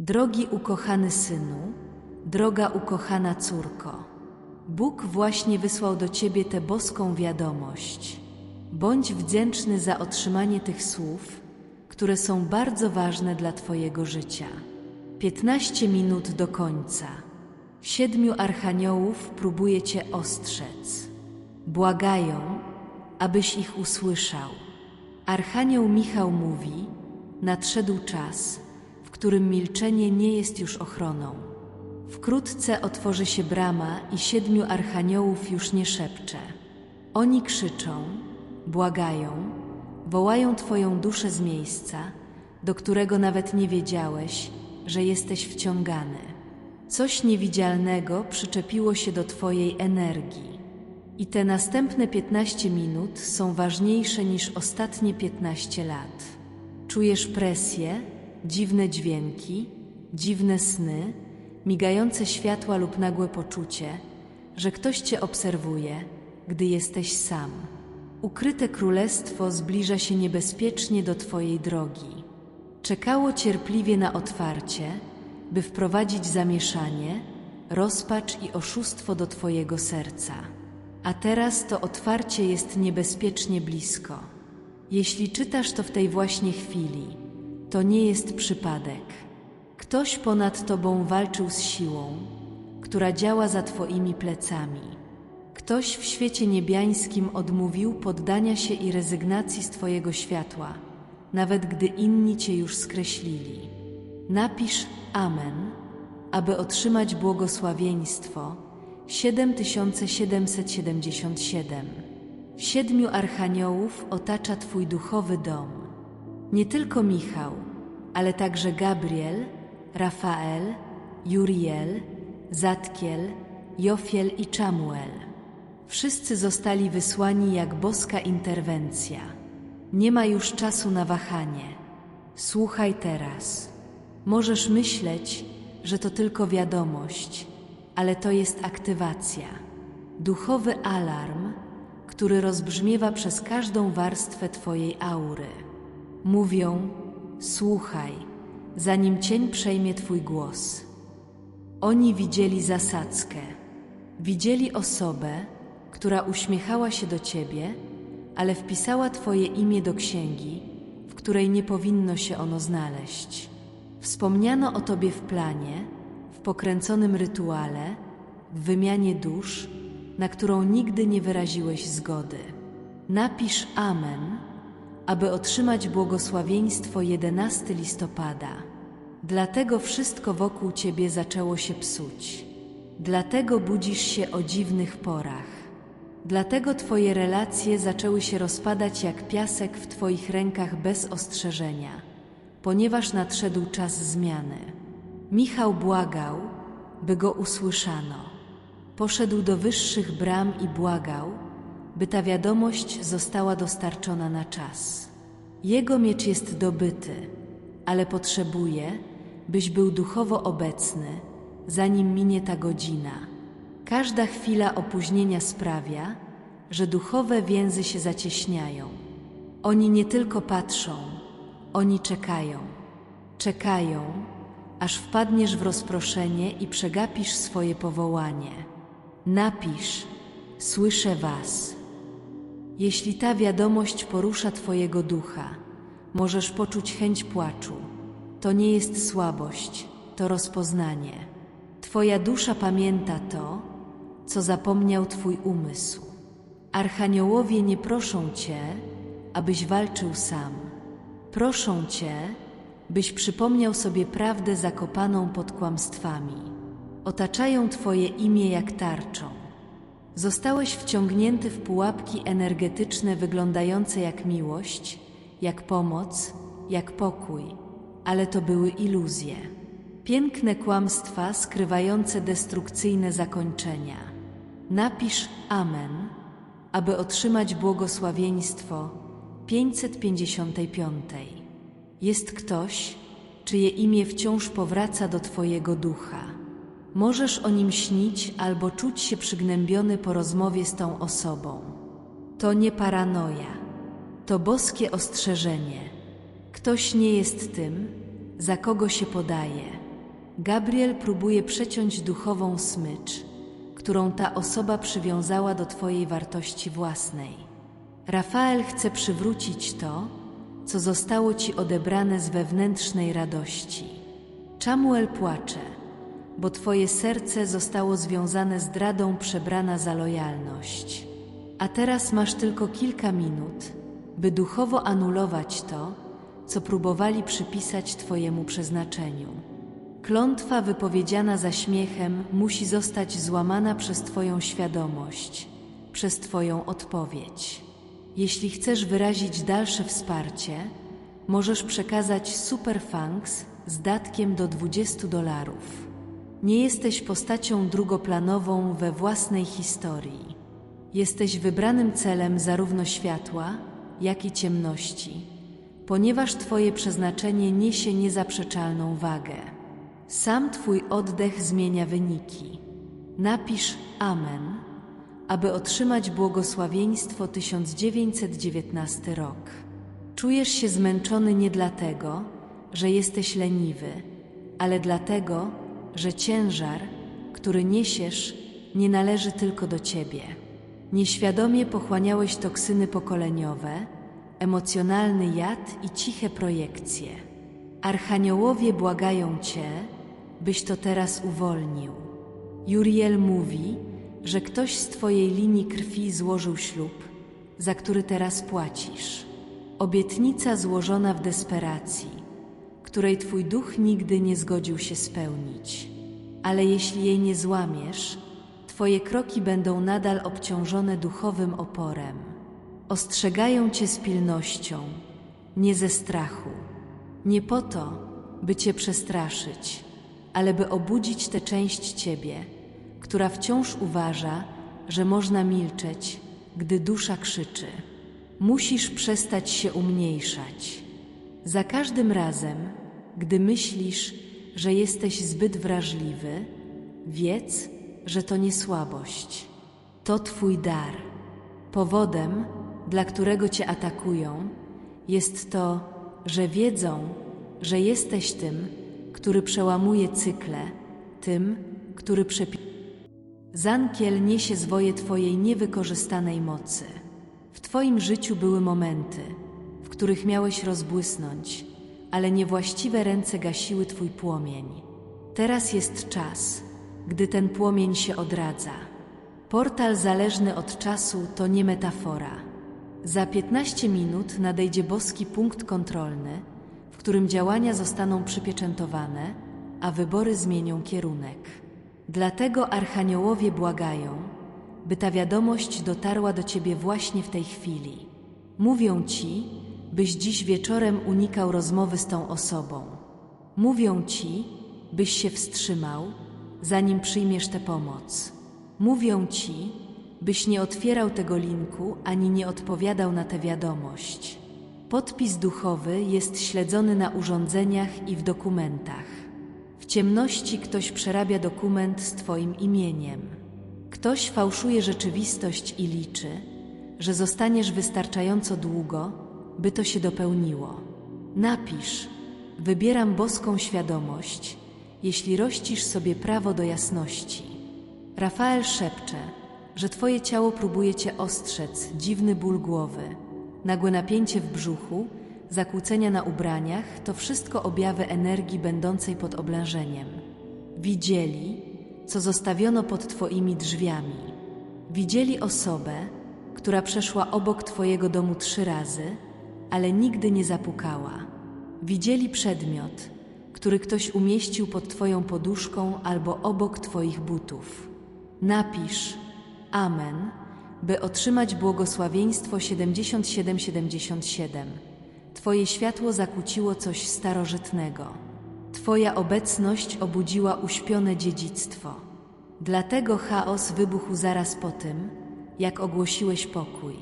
Drogi ukochany synu, droga ukochana córko, Bóg właśnie wysłał do ciebie tę boską wiadomość. Bądź wdzięczny za otrzymanie tych słów, które są bardzo ważne dla Twojego życia. 15 minut do końca. Siedmiu archaniołów próbuje Cię ostrzec. Błagają, abyś ich usłyszał. Archanioł Michał mówi: Nadszedł czas, którym milczenie nie jest już ochroną. Wkrótce otworzy się brama i siedmiu archaniołów już nie szepcze. Oni krzyczą, błagają, wołają Twoją duszę z miejsca, do którego nawet nie wiedziałeś, że jesteś wciągany. Coś niewidzialnego przyczepiło się do Twojej energii. I te następne 15 minut są ważniejsze niż ostatnie 15 lat. Czujesz presję, dziwne dźwięki, dziwne sny, migające światła lub nagłe poczucie, że ktoś Cię obserwuje, gdy jesteś sam. Ukryte królestwo zbliża się niebezpiecznie do Twojej drogi. Czekało cierpliwie na otwarcie, by wprowadzić zamieszanie, rozpacz i oszustwo do Twojego serca. A teraz to otwarcie jest niebezpiecznie blisko. Jeśli czytasz to w tej właśnie chwili, to nie jest przypadek. Ktoś ponad Tobą walczył z siłą, która działa za Twoimi plecami. Ktoś w świecie niebiańskim odmówił poddania się i rezygnacji z Twojego światła, nawet gdy inni Cię już skreślili. Napisz Amen, aby otrzymać błogosławieństwo 7777. Siedmiu archaniołów otacza Twój duchowy dom. Nie tylko Michał, ale także Gabriel, Rafael, Juriel, Zatkiel, Jofiel i Czamuel. Wszyscy zostali wysłani jak boska interwencja. Nie ma już czasu na wahanie. Słuchaj teraz. Możesz myśleć, że to tylko wiadomość, ale to jest aktywacja. Duchowy alarm, który rozbrzmiewa przez każdą warstwę Twojej aury. Mówią: Słuchaj, zanim cień przejmie Twój głos. Oni widzieli zasadzkę, widzieli osobę, która uśmiechała się do Ciebie, ale wpisała Twoje imię do księgi, w której nie powinno się ono znaleźć. Wspomniano o Tobie w planie, w pokręconym rytuale, w wymianie dusz, na którą nigdy nie wyraziłeś zgody. Napisz Amen, aby otrzymać błogosławieństwo 11 listopada. Dlatego wszystko wokół Ciebie zaczęło się psuć. Dlatego budzisz się o dziwnych porach. Dlatego Twoje relacje zaczęły się rozpadać jak piasek w Twoich rękach bez ostrzeżenia, ponieważ nadszedł czas zmiany. Michał błagał, by go usłyszano. Poszedł do wyższych bram i błagał, by ta wiadomość została dostarczona na czas. Jego miecz jest dobyty, ale potrzebuje, byś był duchowo obecny, zanim minie ta godzina. Każda chwila opóźnienia sprawia, że duchowe więzy się zacieśniają. Oni nie tylko patrzą, oni czekają. Czekają, aż wpadniesz w rozproszenie i przegapisz swoje powołanie. Napisz, słyszę Was. Jeśli ta wiadomość porusza Twojego ducha, możesz poczuć chęć płaczu. To nie jest słabość, to rozpoznanie. Twoja dusza pamięta to, co zapomniał Twój umysł. Archaniołowie nie proszą Cię, abyś walczył sam. Proszą Cię, byś przypomniał sobie prawdę zakopaną pod kłamstwami. Otaczają Twoje imię jak tarczą. Zostałeś wciągnięty w pułapki energetyczne wyglądające jak miłość, jak pomoc, jak pokój, ale to były iluzje. Piękne kłamstwa skrywające destrukcyjne zakończenia. Napisz Amen, aby otrzymać błogosławieństwo 555. Jest ktoś, czyje imię wciąż powraca do Twojego ducha. Możesz o nim śnić albo czuć się przygnębiony po rozmowie z tą osobą. To nie paranoja, to boskie ostrzeżenie. Ktoś nie jest tym, za kogo się podaje. Gabriel próbuje przeciąć duchową smycz, którą ta osoba przywiązała do Twojej wartości własnej. Rafael chce przywrócić to, co zostało Ci odebrane z wewnętrznej radości. Czamuel płacze, bo Twoje serce zostało związane z dradą przebrana za lojalność. A teraz masz tylko kilka minut, by duchowo anulować to, co próbowali przypisać Twojemu przeznaczeniu. Klątwa wypowiedziana za śmiechem musi zostać złamana przez Twoją świadomość, przez Twoją odpowiedź. Jeśli chcesz wyrazić dalsze wsparcie, możesz przekazać Super Thanks z datkiem do 20 dolarów. Nie jesteś postacią drugoplanową we własnej historii. Jesteś wybranym celem zarówno światła, jak i ciemności, ponieważ Twoje przeznaczenie niesie niezaprzeczalną wagę. Sam Twój oddech zmienia wyniki. Napisz Amen, aby otrzymać błogosławieństwo 1919 rok. Czujesz się zmęczony nie dlatego, że jesteś leniwy, ale dlatego, że ciężar, który niesiesz, nie należy tylko do Ciebie. Nieświadomie pochłaniałeś toksyny pokoleniowe, emocjonalny jad i ciche projekcje. Archaniołowie błagają Cię, byś to teraz uwolnił. Juriel mówi, że ktoś z Twojej linii krwi złożył ślub, za który teraz płacisz. Obietnica złożona w desperacji, której Twój duch nigdy nie zgodził się spełnić. Ale jeśli jej nie złamiesz, Twoje kroki będą nadal obciążone duchowym oporem. Ostrzegają Cię z pilnością, nie ze strachu. Nie po to, by Cię przestraszyć, ale by obudzić tę część Ciebie, która wciąż uważa, że można milczeć, gdy dusza krzyczy. Musisz przestać się umniejszać. Za każdym razem, gdy myślisz, że jesteś zbyt wrażliwy, wiedz, że to nie słabość. To Twój dar. Powodem, dla którego Cię atakują, jest to, że wiedzą, że jesteś tym, który przełamuje cykle, tym, który przepi... Zankiel niesie zwoje Twojej niewykorzystanej mocy. W Twoim życiu były momenty, których miałeś rozbłysnąć, ale niewłaściwe ręce gasiły Twój płomień. Teraz jest czas, gdy ten płomień się odradza. Portal zależny od czasu to nie metafora. Za 15 minut nadejdzie boski punkt kontrolny, w którym działania zostaną przypieczętowane, a wybory zmienią kierunek. Dlatego archaniołowie błagają, by ta wiadomość dotarła do ciebie właśnie w tej chwili. Mówią ci, byś dziś wieczorem unikał rozmowy z tą osobą. Mówią ci, byś się wstrzymał, zanim przyjmiesz tę pomoc. Mówią ci, byś nie otwierał tego linku ani nie odpowiadał na tę wiadomość. Podpis duchowy jest śledzony na urządzeniach i w dokumentach. W ciemności ktoś przerabia dokument z Twoim imieniem. Ktoś fałszuje rzeczywistość i liczy, że zostaniesz wystarczająco długo, by to się dopełniło. Napisz: Wybieram boską świadomość, jeśli rościsz sobie prawo do jasności. Rafael szepcze, że Twoje ciało próbuje Cię ostrzec, dziwny ból głowy, nagłe napięcie w brzuchu, zakłócenia na ubraniach to wszystko objawy energii będącej pod oblężeniem. Widzieli, co zostawiono pod Twoimi drzwiami. Widzieli osobę, która przeszła obok Twojego domu trzy razy, ale nigdy nie zapukała. Widzieli przedmiot, który ktoś umieścił pod Twoją poduszką albo obok Twoich butów. Napisz Amen, by otrzymać błogosławieństwo 7777. Twoje światło zakłóciło coś starożytnego. Twoja obecność obudziła uśpione dziedzictwo. Dlatego chaos wybuchł zaraz po tym, jak ogłosiłeś pokój.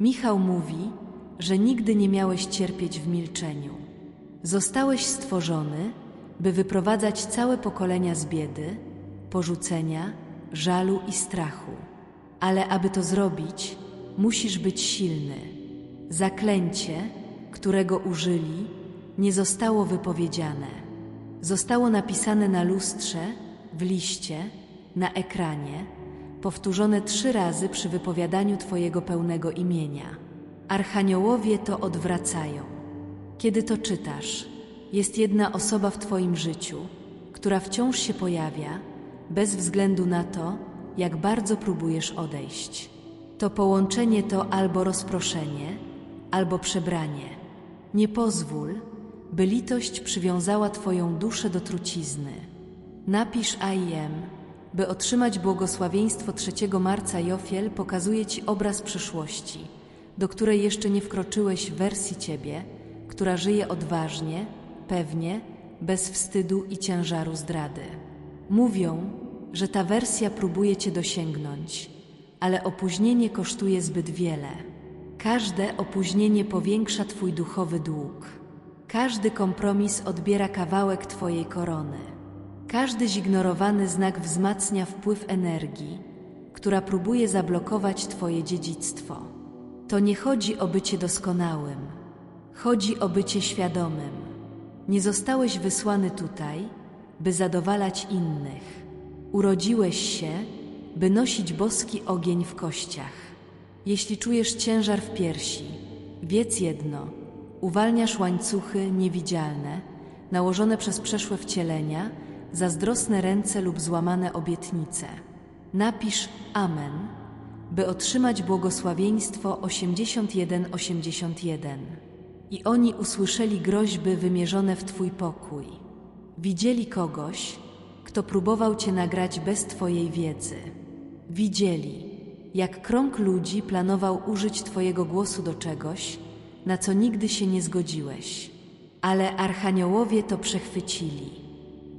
Michał mówi, że nigdy nie miałeś cierpieć w milczeniu. Zostałeś stworzony, by wyprowadzać całe pokolenia z biedy, porzucenia, żalu i strachu. Ale aby to zrobić, musisz być silny. Zaklęcie, którego użyli, nie zostało wypowiedziane. zostało napisane na lustrze, w liście, na ekranie, powtórzone trzy razy przy wypowiadaniu Twojego pełnego imienia. Archaniołowie to odwracają. Kiedy to czytasz, jest jedna osoba w Twoim życiu, która wciąż się pojawia, bez względu na to, jak bardzo próbujesz odejść. To połączenie to albo rozproszenie, albo przebranie. Nie pozwól, by litość przywiązała Twoją duszę do trucizny. Napisz I am, by otrzymać błogosławieństwo 3 marca Jofiel pokazuje Ci obraz przyszłości, do której jeszcze nie wkroczyłeś wersji Ciebie, która żyje odważnie, pewnie, bez wstydu i ciężaru zdrady. Mówią, że ta wersja próbuje Cię dosięgnąć, ale opóźnienie kosztuje zbyt wiele. Każde opóźnienie powiększa Twój duchowy dług. Każdy kompromis odbiera kawałek Twojej korony. Każdy zignorowany znak wzmacnia wpływ energii, która próbuje zablokować Twoje dziedzictwo. To nie chodzi o bycie doskonałym, chodzi o bycie świadomym. Nie zostałeś wysłany tutaj, by zadowalać innych. Urodziłeś się, by nosić boski ogień w kościach. Jeśli czujesz ciężar w piersi, wiedz jedno: uwalniasz łańcuchy niewidzialne, nałożone przez przeszłe wcielenia, zazdrosne ręce lub złamane obietnice. Napisz Amen, by otrzymać błogosławieństwo 81-81. I oni usłyszeli groźby wymierzone w Twój pokój. Widzieli kogoś, kto próbował Cię nagrać bez Twojej wiedzy. Widzieli, jak krąg ludzi planował użyć Twojego głosu do czegoś, na co nigdy się nie zgodziłeś. Ale archaniołowie to przechwycili.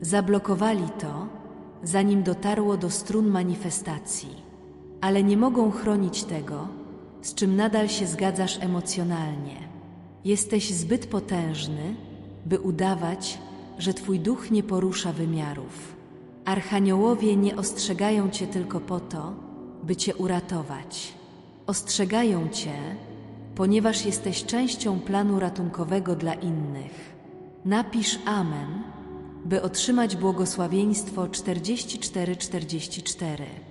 Zablokowali to, zanim dotarło do strun manifestacji. Ale nie mogą chronić tego, z czym nadal się zgadzasz emocjonalnie. Jesteś zbyt potężny, by udawać, że Twój duch nie porusza wymiarów. Archaniołowie nie ostrzegają Cię tylko po to, by Cię uratować. Ostrzegają Cię, ponieważ jesteś częścią planu ratunkowego dla innych. Napisz Amen, by otrzymać błogosławieństwo 44-44.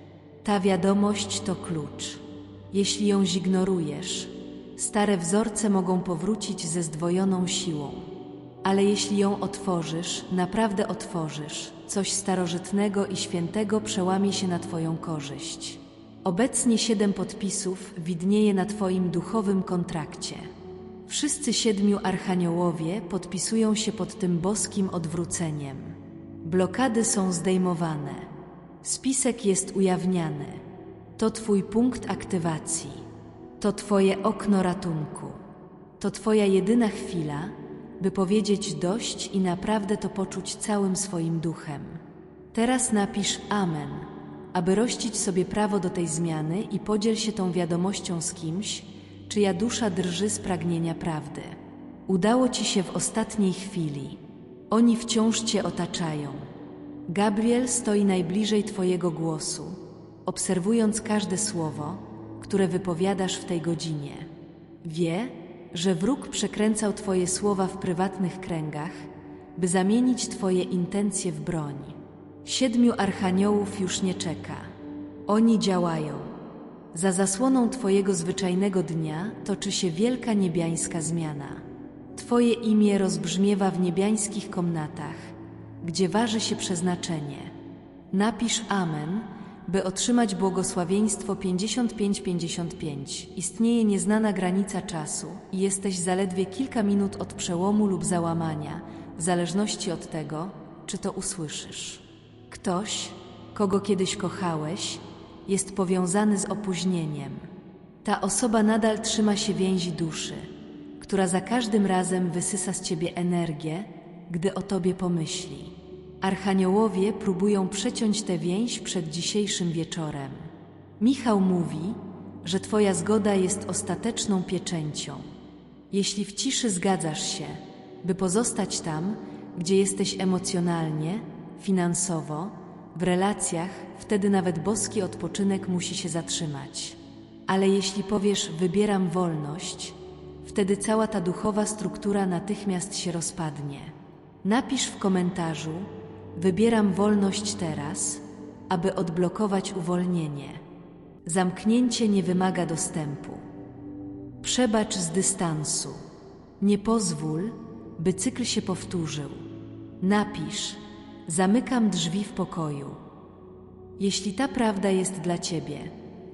Ta wiadomość to klucz. Jeśli ją zignorujesz, stare wzorce mogą powrócić ze zdwojoną siłą. Ale jeśli ją otworzysz, naprawdę otworzysz, coś starożytnego i świętego przełamie się na Twoją korzyść. Obecnie siedem podpisów widnieje na Twoim duchowym kontrakcie. Wszyscy siedmiu archaniołowie podpisują się pod tym boskim odwróceniem. Blokady są zdejmowane. Spisek jest ujawniany. To Twój punkt aktywacji. To Twoje okno ratunku. To Twoja jedyna chwila, by powiedzieć dość i naprawdę to poczuć całym swoim duchem. Teraz napisz Amen, aby rościć sobie prawo do tej zmiany i podziel się tą wiadomością z kimś, czyja dusza drży z pragnienia prawdy. Udało Ci się w ostatniej chwili. Oni wciąż Cię otaczają. Gabriel stoi najbliżej Twojego głosu, obserwując każde słowo, które wypowiadasz w tej godzinie. Wie, że wróg przekręcał Twoje słowa w prywatnych kręgach, by zamienić Twoje intencje w broń. Siedmiu archaniołów już nie czeka. Oni działają. Za zasłoną Twojego zwyczajnego dnia toczy się wielka niebiańska zmiana. Twoje imię rozbrzmiewa w niebiańskich komnatach, gdzie waży się przeznaczenie. Napisz Amen, by otrzymać błogosławieństwo 55-55. Istnieje nieznana granica czasu i jesteś zaledwie kilka minut od przełomu lub załamania, w zależności od tego, czy to usłyszysz. Ktoś, kogo kiedyś kochałeś, jest powiązany z opóźnieniem. Ta osoba nadal trzyma się więzi duszy, która za każdym razem wysysa z ciebie energię, gdy o tobie pomyśli. Archaniołowie próbują przeciąć tę więź przed dzisiejszym wieczorem. Michał mówi, że Twoja zgoda jest ostateczną pieczęcią. Jeśli w ciszy zgadzasz się, by pozostać tam, gdzie jesteś emocjonalnie, finansowo, w relacjach, wtedy nawet boski odpoczynek musi się zatrzymać. Ale jeśli powiesz, wybieram wolność, wtedy cała ta duchowa struktura natychmiast się rozpadnie. Napisz w komentarzu: Wybieram wolność teraz, aby odblokować uwolnienie. Zamknięcie nie wymaga dostępu. Przebacz z dystansu. Nie pozwól, by cykl się powtórzył. Napisz: Zamykam drzwi w pokoju. Jeśli ta prawda jest dla Ciebie,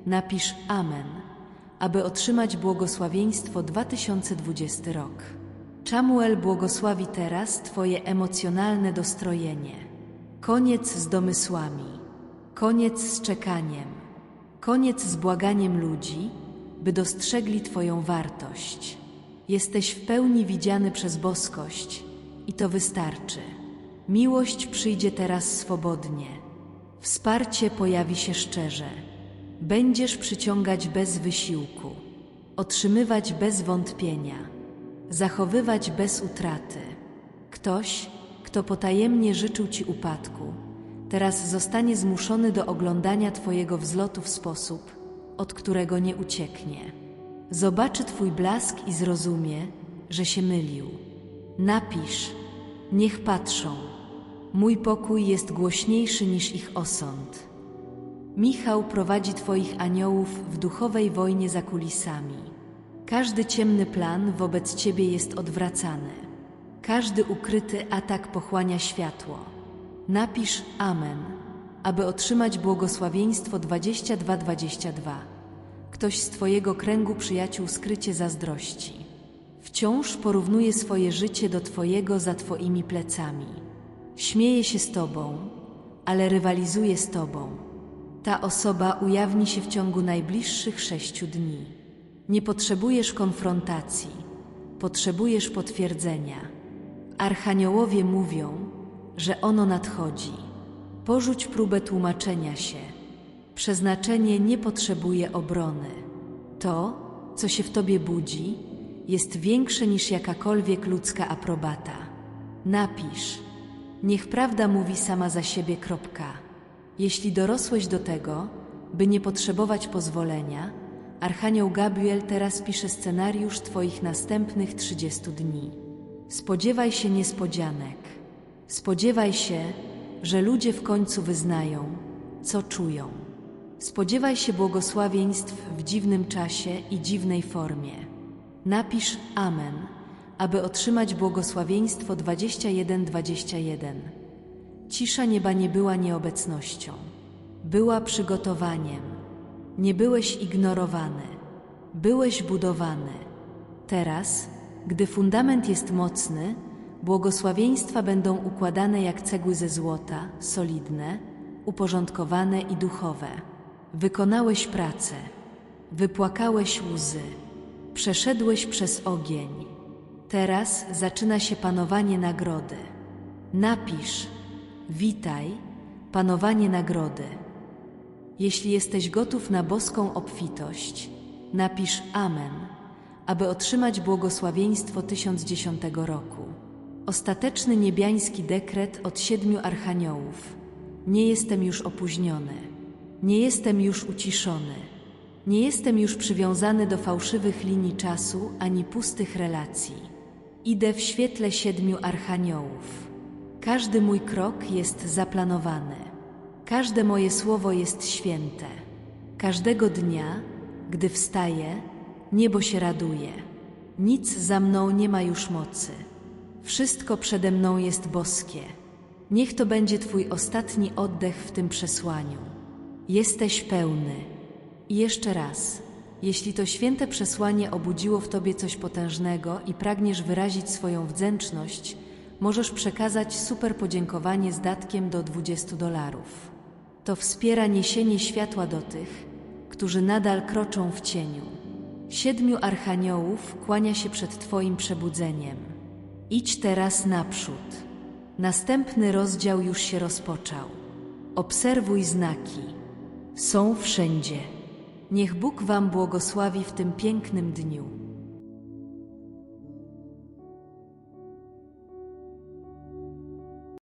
napisz Amen, aby otrzymać błogosławieństwo 2020 rok. Czamuel błogosławi teraz Twoje emocjonalne dostrojenie. Koniec z domysłami, koniec z czekaniem, koniec z błaganiem ludzi, by dostrzegli Twoją wartość. Jesteś w pełni widziany przez boskość i to wystarczy. Miłość przyjdzie teraz swobodnie. Wsparcie pojawi się szczerze. Będziesz przyciągać bez wysiłku, otrzymywać bez wątpienia, zachowywać bez utraty. Ktoś, kto potajemnie życzył Ci upadku, teraz zostanie zmuszony do oglądania Twojego wzlotu w sposób, od którego nie ucieknie. Zobaczy Twój blask i zrozumie, że się mylił. Napisz, niech patrzą. Mój pokój jest głośniejszy niż ich osąd. Michał prowadzi Twoich aniołów w duchowej wojnie za kulisami. Każdy ciemny plan wobec Ciebie jest odwracany. Każdy ukryty atak pochłania światło. Napisz Amen, aby otrzymać błogosławieństwo 2222. Ktoś z Twojego kręgu przyjaciół skrycie zazdrości. Wciąż porównuje swoje życie do Twojego za Twoimi plecami. Śmieje się z Tobą, ale rywalizuje z Tobą. Ta osoba ujawni się w ciągu najbliższych sześciu dni. Nie potrzebujesz konfrontacji, potrzebujesz potwierdzenia. Archaniołowie mówią, że ono nadchodzi. Porzuć próbę tłumaczenia się. Przeznaczenie nie potrzebuje obrony. To, co się w tobie budzi, jest większe niż jakakolwiek ludzka aprobata. Napisz. Niech prawda mówi sama za siebie. Kropka. Jeśli dorosłeś do tego, by nie potrzebować pozwolenia, Archanioł Gabriel teraz pisze scenariusz Twoich następnych 30 dni. Spodziewaj się niespodzianek. Spodziewaj się, że ludzie w końcu wyznają, co czują. Spodziewaj się błogosławieństw w dziwnym czasie i dziwnej formie. Napisz Amen, aby otrzymać błogosławieństwo 2121. Cisza nieba nie była nieobecnością, była przygotowaniem. Nie byłeś ignorowany, byłeś budowany. Teraz, gdy fundament jest mocny, błogosławieństwa będą układane jak cegły ze złota, solidne, uporządkowane i duchowe. Wykonałeś pracę, wypłakałeś łzy, przeszedłeś przez ogień. Teraz zaczyna się panowanie nagrody. Napisz, witaj, panowanie nagrody. Jeśli jesteś gotów na boską obfitość, napisz Amen, aby otrzymać błogosławieństwo 1010 roku. Ostateczny niebiański dekret od siedmiu archaniołów. Nie jestem już opóźniony. Nie jestem już uciszony. Nie jestem już przywiązany do fałszywych linii czasu ani pustych relacji. Idę w świetle siedmiu archaniołów. Każdy mój krok jest zaplanowany. Każde moje słowo jest święte. Każdego dnia, gdy wstaję, niebo się raduje. Nic za mną nie ma już mocy. Wszystko przede mną jest boskie. Niech to będzie Twój ostatni oddech w tym przesłaniu. Jesteś pełny. I jeszcze raz, jeśli to święte przesłanie obudziło w Tobie coś potężnego i pragniesz wyrazić swoją wdzięczność, możesz przekazać super podziękowanie z datkiem do 20 dolarów. To wspiera niesienie światła do tych, którzy nadal kroczą w cieniu. Siedmiu archaniołów kłania się przed Twoim przebudzeniem. Idź teraz naprzód. Następny rozdział już się rozpoczął. Obserwuj znaki. Są wszędzie. Niech Bóg Wam błogosławi w tym pięknym dniu.